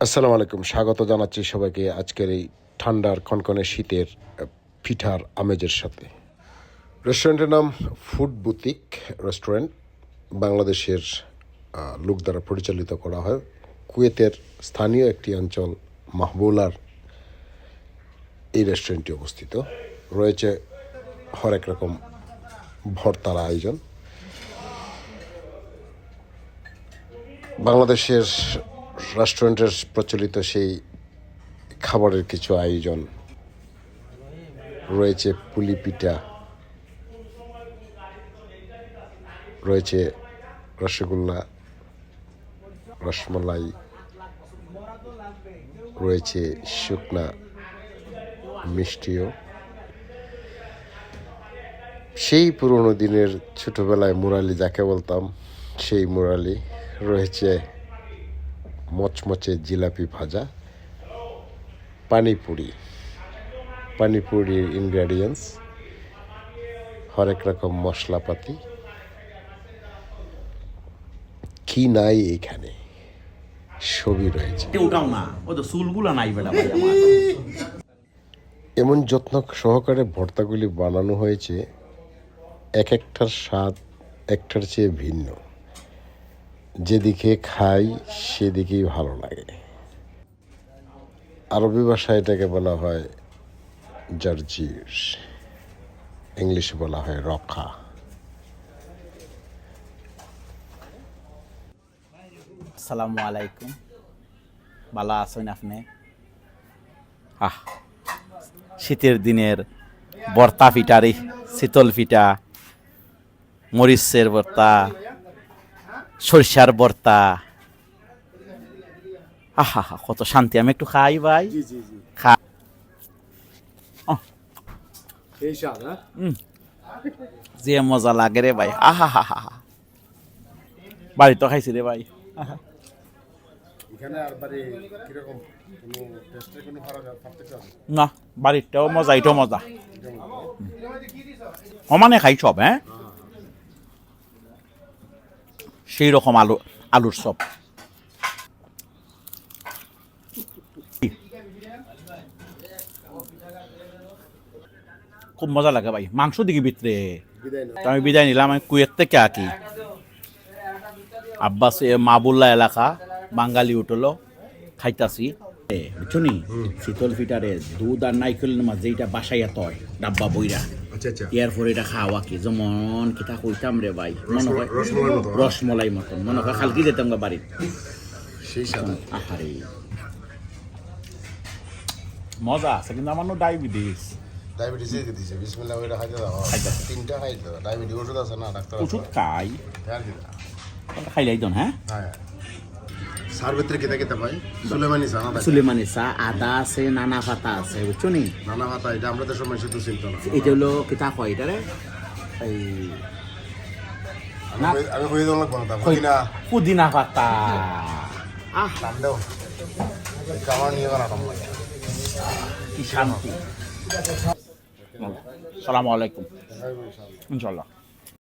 আসসালামু আলাইকুম। স্বাগত জানাচ্ছি সবাইকে আজকের এই ঠান্ডার কনকনে শীতের পিঠার আমেজের সাথে। রেস্টুরেন্টের নাম ফুড বুতিক রেস্টুরেন্ট বাংলাদেশের লোক দ্বারা পরিচালিত করা হয়। কুয়েতের স্থানীয় একটি অঞ্চল মাহবুলার এই রেস্টুরেন্টটি অবস্থিত। রয়েছে হরেক রকম ভর্তার আয়োজন। বাংলাদেশের রেস্টুরেন্টের প্রচলিত সেই খাবারের কিছু আয়োজন রয়েছে, পুলি পিঠা, রয়েছে রসগোল্লা, রসমলাই, রয়েছে শুকনা মিষ্টিও। সেই পুরনো দিনের ছোটবেলায় মুরালি যাকে বলতাম, সেই মুরালি রয়েছে মচমচে জিলাপি ভাজা পানিপুরি পানিপুরির ইনগ্রেডিয়েন্টস হরেক রকম মশলাপাতি। কি নাই এখানে? সবই রয়েছে। ওটাও না ও তো চুলগুলো নাই বেটা এমন যত্ন সহকারে ভর্তাগুলি বানানো হয়েছে এক একটার স্বাদ একটার চেয়ে ভিন্ন। যেদিকে খাই, সেদিকেই ভালো লাগে। আরবি ভাষায় এটাকে বলা হয় জার্জির, ইংলিশে বলা হয় রক্ষা আসসালামু আলাইকুম। ভালো আছেন আপনি? আহ, শীতের দিনের বর্তা পিঠারি শীতল পিঠা মরিচের বর্তা সরিষার বর্তা। আহা হা কত শান্তি আমি একটু খাই ভাই। খা। হ্যাঁ? যে মজা লাগে রে ভাই। আহা হা হা হা বাড়ি তো খাইছি রে ভাই না বাড়িরটাও মজা এটাও মজা। সমানে খাই সব হ্যাঁ? সেই রকম আলু আলুর সব। খুব মজা লাগে ভাই। মাংস দিকে ভিতরে? তো আমি বিদায় নিলাম আমি কুয়েত থেকে আঁকি আব্বাস মাবুল্লা এলাকা বাঙালি উঠল খাইতাছি। বুঝছ শীতল ফিটারে দুধ আর নাইকেলের মাঝে এটা বাসাইয়া তয় ডাব্বা বইরা। আচ্ছা আচ্ছা এরপরে এটা খাওয়া কি যেমন কিতা কইতাম রে ভাই? মনে হয় রসমলাই মতো মতন মনে হয় খালকি যেতাম গা বাড়ির সেই স্বাদ। আহারে। মজা আছে কিন্তু আমার ডায়াবেটিস। ডায়াবেটিস দিছে বিসমিল্লাহ ওইটা খাইতে দাও। তিনটা খাইতে দাও। ডায়াবেটিস ওষুধ আছে না ডাক্তার ওষুধ খাই। দাও? খাইলাই দন হ্যাঁ হ্যাঁ। সার ভিতরে কেতা কেতা ভাই সুলেমানি সানা থাকে সুলেমানি চা আদা আছে নানা পাতা আছে বুঝছ নি? নানা ভাতা এটা আমরা তো সময় শুধু চিন্ত না। এটা হলো কিতা কয় এটারে এই না। আমি হয়ে যাওয়ার লাগবো না বুঝি পুদিনা। পাতা আহ। নাম দেও। নিয়ে বানাতাম কি শান্তি। সালামু আলাইকুম। ইনশাল্লাহ